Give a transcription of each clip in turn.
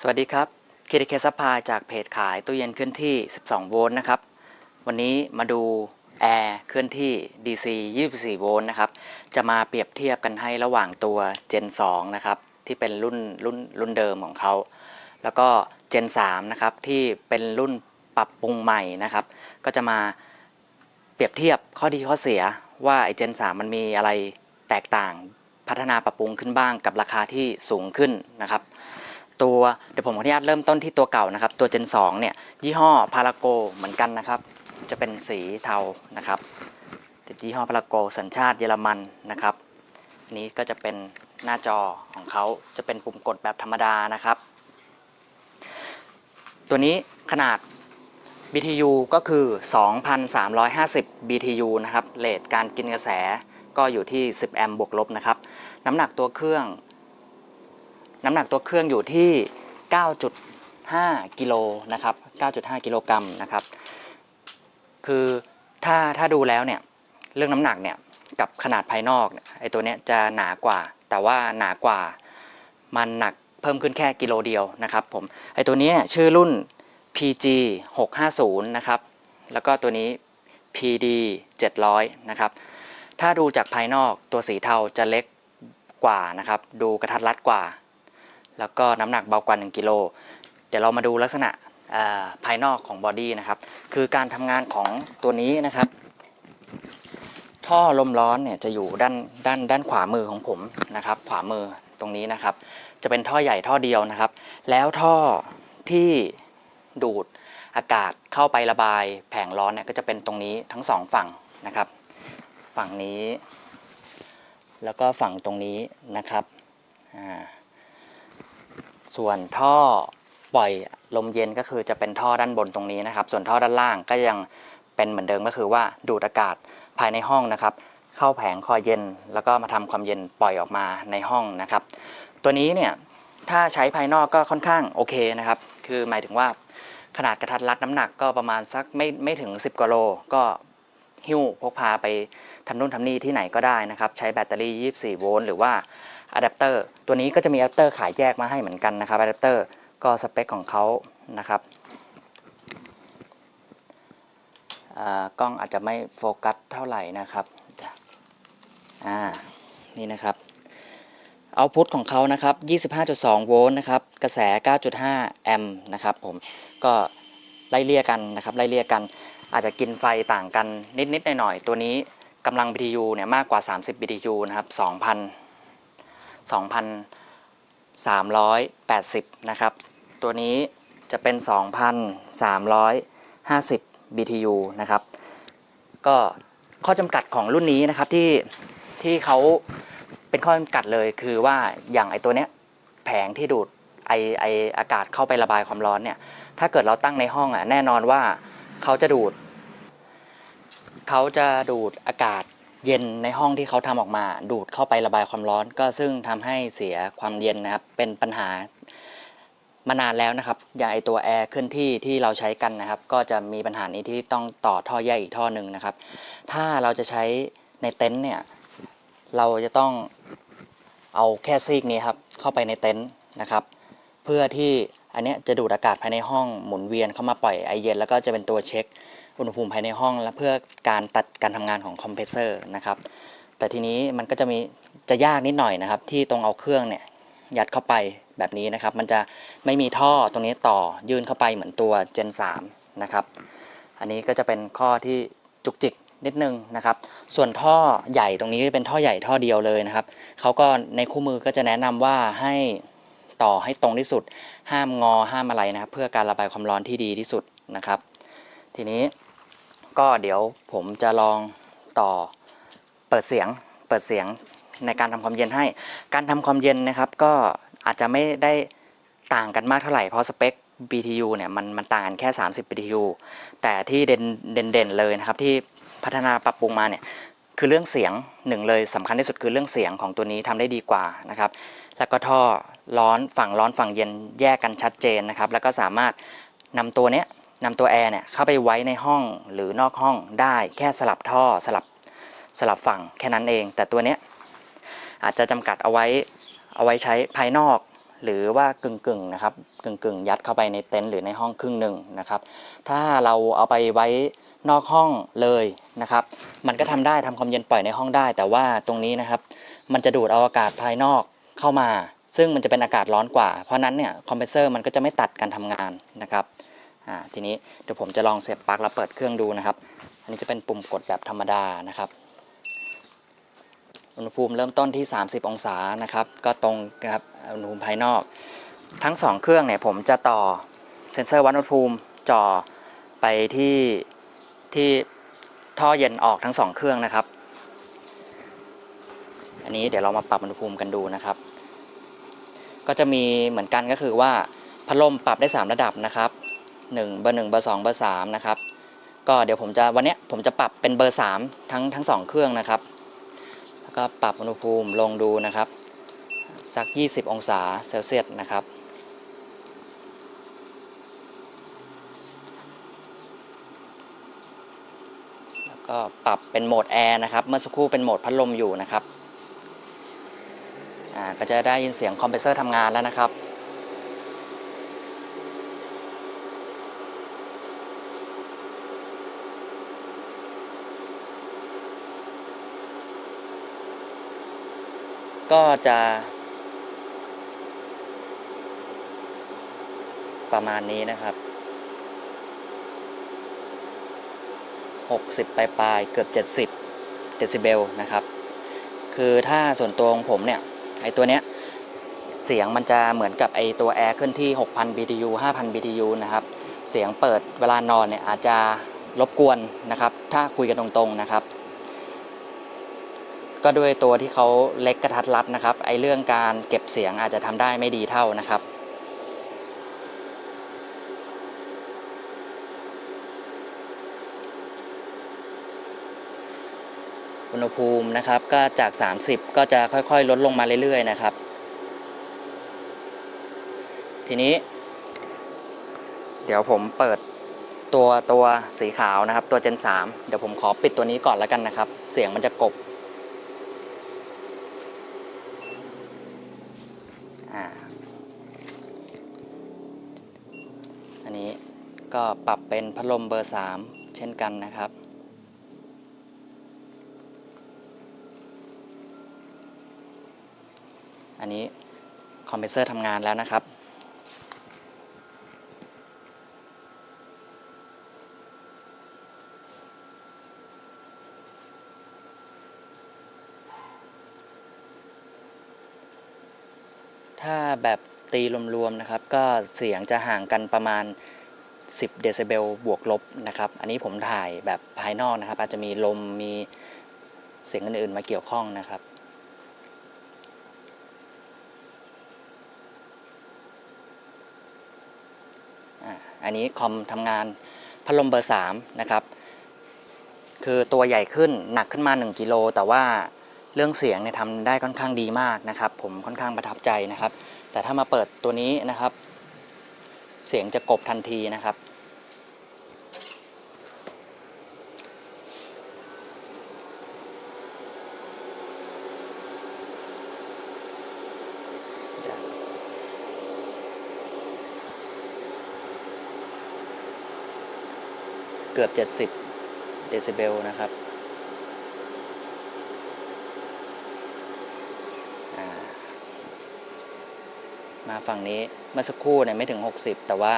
สวัสดีครับคิริเคสพาจากเพจขายตู้เย็นเคลื่อนที่ 12 โวลต์นะครับ วันนี้มาดูแอร์เคลื่อนที่ DC 24 โวลต์นะครับ จะมาเปรียบเทียบกันให้ระหว่างตัว Gen 2 นะครับ ที่เป็นรุ่นรุ่นรุ่นเดิมของเขา แล้วก็ Gen 3 นะครับ ที่เป็นรุ่นปรับปรุงใหม่นะครับ ก็จะมาเปรียบเทียบข้อดีข้อเสียว่าไอ้ Gen 3 มันมีอะไรแตกต่างพัฒนาปรับปรุงขึ้นบ้างกับราคาที่สูงขึ้นนะครับ ตัวเดี๋ยวผมขออนุญาตเริ่มต้นที่ตัวเก่านะครับ ตัว Gen 2เนี่ยยี่ห้อพาราโกเหมือนกันนะครับ จะเป็นสีเทานะครับติดยี่ห้อพาราโกสัญชาติเยอรมันนะครับอันนี้ก็จะเป็นหน้าจอของเขาจะเป็นปุ่มกดแบบธรรมดานะครับ ตัวนี้ขนาด BTU ก็คือ 2,350 BTU นะครับเรทการกินกระแสก็อยู่ที่ 10 แอมป์บวกลบนะครับ น้ำหนักตัวเครื่อง น้ำหนักตัวเครื่องอยู่ที่ 9.5 กิโลนะครับ 9.5 กิโลกรัมนะครับ คือถ้าถ้าดูแล้วเนี่ยเรื่องน้ำหนักเนี่ยกับขนาดภายนอกไอตัวเนี้ยจะหนากว่า แต่ว่าหนากว่ามันหนักเพิ่มขึ้นแค่กิโลเดียวนะครับผมไอตัวนี้เนี่ยชื่อรุ่น PG 650นะครับ แล้วก็ตัวนี้ PD 700นะครับ ถ้าดูจากภายนอกตัวสีเทาจะเล็กกว่านะครับ ดูกระทัดรัดกว่า แล้วก็น้ำหนักเบากว่า 1กิโลเดี๋ยวเรามาดูลักษณะภายนอกของบอดี้นะครับคือการทำงานของตัวนี้นะครับ ท่อลมร้อนเนี่ยจะอยู่ด้านด้านด้านขวามือของผมนะครับ ขวามือตรงนี้นะครับ จะเป็นท่อใหญ่ท่อเดียวนะครับ แล้วท่อที่ดูดอากาศเข้าไประบายแผงร้อนเนี่ยก็จะเป็นตรงนี้ทั้งสองฝั่งนะครับ ฝั่งนี้ แล้วก็ฝั่งตรงนี้นะครับอ่า ส่วนท่อปล่อยลมเย็นก็คือจะเป็นท่อด้านบนตรงนี้นะครับ ส่วนท่อด้านล่างก็ยังเป็นเหมือนเดิมก็คือว่าดูดอากาศภายในห้องนะครับ เข้าแผงคอยเย็น แล้วก็มาทำความเย็นปล่อยออกมาในห้องนะครับ ตัวนี้เนี่ยถ้าใช้ภายนอกก็ค่อนข้างโอเคนะครับ คือหมายถึงว่าขนาดกระทัดรัดน้ำหนักก็ประมาณสักไม่ไม่ถึง 10กิโลก็หิ้วพกพาไป ทำนู่นทำนี่ที่ไหนก็ได้นะครับ ใช้แบตเตอรี่ 24 โวลต์หรือว่าอะแดปเตอร์ตัวนี้ก็จะมีอะแดปเตอร์ขายแยกมาให้เหมือนกันนะครับอะแดปเตอร์ก็สเปคของเขานะครับอ่ากล้องอาจจะไม่โฟกัสเท่าไหร่นะครับอ่านี่นะครับเอาพุทของเขานะครับ 25.2 โวลต์นะครับ กระแส 9.5 แอมป์นะครับผม ก็ไล่เลี่ยกันนะครับ ไล่เลี่ยกัน อาจจะกินไฟต่างกันนิดๆหน่อยๆ ตัวนี้ กำลัง BTU เนี่ยมากกว่า 30 BTU นะครับ2,000 2,380 นะครับ ตัวนี้จะเป็น 2,350 BTU นะครับ ก็ข้อจำกัดของรุ่นนี้นะครับที่ที่เขาเป็นข้อจำกัดเลยคือว่าอย่างไอตัวเนี้ยแผงที่ดูดไอไออากาศเข้าไประบายความร้อนเนี่ยถ้าเกิดเราตั้งในห้องอะแน่นอนว่าเขาจะดูด เขาจะดูดอากาศเย็นในห้องที่เขาทำออกมา ดูดเข้าไประบายความร้อน ก็ซึ่งทำให้เสียความเย็นนะครับ เป็นปัญหามานานแล้วนะครับอย่างไอตัวแอร์เคลื่อนที่ที่เราใช้กันนะครับ ก็จะมีปัญหานี้ที่ต้องต่อท่อแยกอีกท่อหนึ่งนะครับ ถ้าเราจะใช้ในเต็นท์เนี่ย เราจะต้องเอาแค่ซีกนี้ครับเข้าไปในเต็นท์นะครับ เพื่อที่อันเนี้ยจะดูดอากาศภายในห้องหมุนเวียนเข้ามาปล่อยไอเย็นแล้วก็จะเป็นตัวเช็ค อุณหภูมิภายในห้อง และเพื่อการตัดการทำงานของคอมเพรสเซอร์นะครับแต่ทีนี้มันก็จะมีจะยากนิดหน่อยนะครับ ที่ตรงเอาเครื่องเนี่ยยัดเข้าไปแบบนี้นะครับ มันจะไม่มีท่อตรงนี้ต่อยื่นเข้าไปเหมือนตัว Gen 3 นะครับ อันนี้ก็จะเป็นข้อที่จุกจิกนิดนึงนะครับ ส่วนท่อใหญ่ตรงนี้เป็นท่อใหญ่ท่อเดียวเลยนะครับ เขาก็ในคู่มือก็จะแนะนำว่าให้ต่อให้ตรงที่สุด ห้ามงอห้ามอะไรนะครับ เพื่อการระบายความร้อนที่ดีที่สุดนะครับ ทีนี้ ก็เดี๋ยวผมจะลองต่อเปิดเสียงเปิดเสียงในการทำความเย็นให้ การทำความเย็นนะครับ ก็อาจจะไม่ได้ต่างกันมากเท่าไหร่เพราะสเปค BTU เนี่ยมันมันต่างกันแค่ 30 BTU แต่ที่เด่นเด่นเด่นเลยนะครับที่พัฒนาปรับปรุงมาเนี่ยคือเรื่องเสียงหนึ่งเลยสำคัญที่สุดคือเรื่องเสียงของตัวนี้ทำได้ดีกว่านะครับ แล้วก็ท่อร้อนฝั่งร้อนฝั่งเย็นแยกกันชัดเจนนะครับ แล้วก็สามารถนำตัวเนี้ย นำตัวแอร์เนี่ยเข้าไปไว้ในห้องหรือนอกห้องได้แค่สลับท่อสลับสลับฝั่งแค่นั้นเอง แต่ตัวเนี้ยอาจจะจำกัดเอาไว้เอาไว้ใช้ภายนอก หรือว่ากึ่งกึ่งๆนะครับกึ่งกึ่งๆ ยัดเข้าไปในเต็นท์หรือในห้องครึ่งหนึ่งนะครับ ถ้าเราเอาไปไว้นอกห้องเลยนะครับ มันก็ทำได้ทำความเย็นปล่อยในห้องได้ แต่ว่าตรงนี้นะครับ มันจะดูดเอาอากาศภายนอกเข้ามา ซึ่งมันจะเป็นอากาศร้อนกว่า เพราะฉะนั้นเนี่ยคอมเพรสเซอร์มันก็จะไม่ตัดการทำงานนะครับ อ่าทีนี้เดี๋ยวผมจะลองเสียบปลั๊กแล้วเปิดเครื่องดูนะครับ อันนี้จะเป็นปุ่มกดแบบธรรมดานะครับ อุณหภูมิเริ่มต้นที่ 30 องศานะครับ ก็ตรงนะครับอุณหภูมิภายนอก ทั้ง 2 เครื่องเนี่ยผมจะต่อเซ็นเซอร์วัดอุณหภูมิจ่อไปที่ที่ท่อเย็นออกทั้ง 2 เครื่องนะครับ อันนี้เดี๋ยวเรามาปรับอุณหภูมิกันดูนะครับ ก็จะมีเหมือนกันก็คือว่าพัดลมปรับได้ 3 ระดับนะครับ 1เบอร์1เบอร์2เบอร์3นะครับก็เดี๋ยวผมจะวันนี้ผมจะปรับเป็นเบอร์ 3 ทั้งทั้ง 2 เครื่องนะครับ แล้วก็ปรับอุณหภูมิลงดูนะครับสัก 20 องศาเซลเซียสนะครับแล้วก็ปรับเป็นโหมดแอร์นะครับ เมื่อสักครู่เป็นโหมดพัดลมอยู่นะครับ อ่า ก็จะได้ยินเสียงคอมเพรสเซอร์ทำงานแล้วนะครับ ก็จะประมาณนี้นะครับ 60 ปลายปลายเกือบ 70 เดซิเบลนะครับ คือถ้าส่วนตัวของผมเนี่ย ไอตัวเนี้ย เสียงมันจะเหมือนกับไอตัวแอร์เคลื่อนที่ 6,000 BTU 5,000 BTU นะครับ เสียงเปิดเวลานอนเนี่ยอาจจะรบกวนนะครับ ถ้าคุยกันตรงๆนะครับ ก็ด้วยตัวที่เขาเล็กกระทัดรัดนะครับ ไอเรื่องการเก็บเสียงอาจจะทำได้ไม่ดีเท่านะครับ อุณหภูมินะครับก็จาก 30 ก็จะค่อยๆ ลดลงมาเรื่อยๆนะครับ ทีนี้ เดี๋ยวผมเปิดตัวตัวสีขาวนะครับ ตัว Gen 3 เดี๋ยวผมขอปิดตัวนี้ก่อนแล้วกันนะครับ เสียงมันจะกบอ่าอันนี้ ก็ปรับเป็นพัดลมเบอร์ 3 เช่นกันนะครับ อันนี้คอมเพรสเซอร์ทำงานแล้วนะครับ ถ้าแบบตีรวมๆนะครับ ก็เสียงจะห่างกันประมาณ 10 เดซิเบลบวกลบนะครับ อันนี้ผมถ่ายแบบภายนอกนะครับ อาจจะมีลมมีเสียงอื่นๆมาเกี่ยวข้องนะครับ อันนี้คอมทำงานพัดลมเบอร์ 3 นะครับ คือตัวใหญ่ขึ้นหนักขึ้นมา 1 กิโล แต่ว่าเรื่องเสียงเนี่ยทำได้ค่อนข้างดีมากนะครับ ผมค่อนข้างประทับใจนะครับ แต่ถ้ามาเปิดตัวนี้นะครับ เสียงจะกบทันทีนะครับ เกือบ 70 เดซิเบลนะครับ มาฝั่งนี้เมื่อสักครู่เนี่ยไม่ถึง 60 แต่ว่า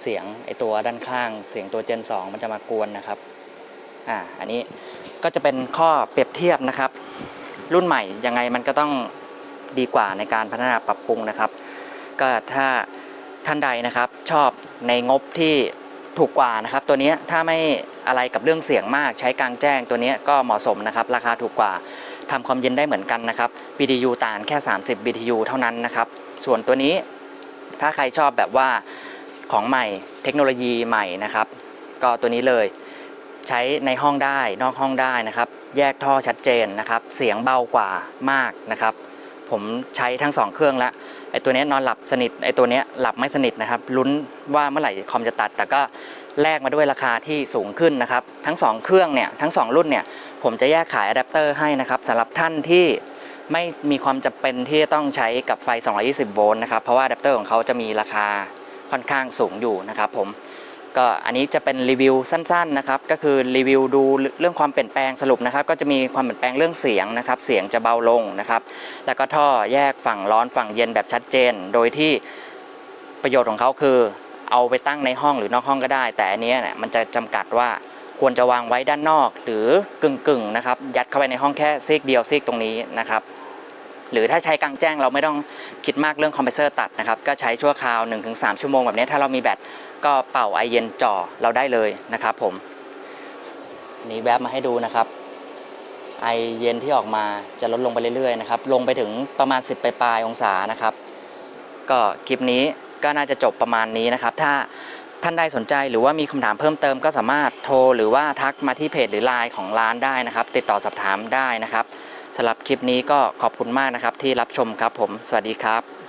เสียงไอตัวด้านข้าง เสียงตัว Gen 2 มันจะมากวนนะครับอ่าอันนี้ก็จะเป็นข้อเปรียบเทียบนะครับ รุ่นใหม่ยังไงมันก็ต้องดีกว่าในการพัฒนาปรับปรุงนะครับ ก็ถ้าท่านใดนะครับชอบในงบที่ถูกกว่านะครับ ตัวนี้ถ้าไม่อะไรกับเรื่องเสียงมากใช้กลางแจ้งตัวนี้ก็เหมาะสมนะครับ ราคาถูกกว่าทำความเย็นได้เหมือนกันนะครับ BTU ต่างแค่ 30 BTU เท่านั้นนะครับ ส่วนตัวนี้ถ้าใครชอบแบบว่าของใหม่เทคโนโลยีใหม่นะครับ ก็ตัวนี้เลยใช้ในห้องได้นอกห้องได้นะครับ แยกท่อชัดเจนนะครับ เสียงเบากว่ามากนะครับ ผมใช้ทั้งสองเครื่องแล้วไอตัวนี้นอนหลับสนิทไอตัวนี้หลับไม่สนิทนะครับลุ้นว่าเมื่อไหร่คอมจะตัด แต่ก็แลกมาด้วยราคาที่สูงขึ้นนะครับ ทั้งสองเครื่องเนี่ยทั้งสองรุ่นเนี่ยผมจะแยกขายอะแดปเตอร์ให้นะครับสำหรับท่านที่ ไม่มีความจำเป็นที่จะต้องใช้กับไฟ 220 โวลต์นะครับ เพราะว่าอะแดปเตอร์ของเขาจะมีราคาค่อนข้างสูงอยู่นะครับผมก็อันนี้จะเป็นรีวิวสั้นๆนะครับ ก็คือรีวิวดูเรื่องความเปลี่ยนแปลงสรุปนะครับ ก็จะมีความเปลี่ยนแปลงเรื่องเสียงนะครับ เสียงจะเบาลงนะครับ แล้วก็ท่อแยกฝั่งร้อนฝั่งเย็นแบบชัดเจน โดยที่ประโยชน์ของเขาคือ เอาไปตั้งในห้องหรือนอกห้องก็ได้ แต่อันนี้เนี่ยมันจะจำกัดว่าควรจะวางไว้ด้านนอก หรือกึ่งๆนะครับ ยัดเข้าไปในห้องแค่ซีกเดียวซีกตรงนี้นะครับ หรือถ้าใช้กลางแจ้งเราไม่ต้องคิดมากเรื่องคอมเพรสเซอร์ตัดนะครับ ก็ใช้ชั่วคราว 1-3 ชั่วโมงแบบนี้ถ้าเรามีแบตก็เป่าไอเย็นจ่อเราได้เลยนะครับผมนี่แวบมาให้ดูนะครับ ไอเย็นที่ออกมาจะลดลงไปเรื่อยๆนะครับลงไปถึงประมาณ 10ปลายๆองศานะครับ ก็คลิปนี้ก็น่าจะจบประมาณนี้นะครับ ถ้าท่านใดสนใจหรือว่ามีคำถามเพิ่มเติมก็สามารถโทรหรือว่าทักมาที่เพจหรือไลน์ของร้านได้นะครับ ติดต่อสอบถามได้นะครับ สำหรับคลิปนี้ก็ขอบคุณมากนะครับที่รับชมครับผม สวัสดีครับ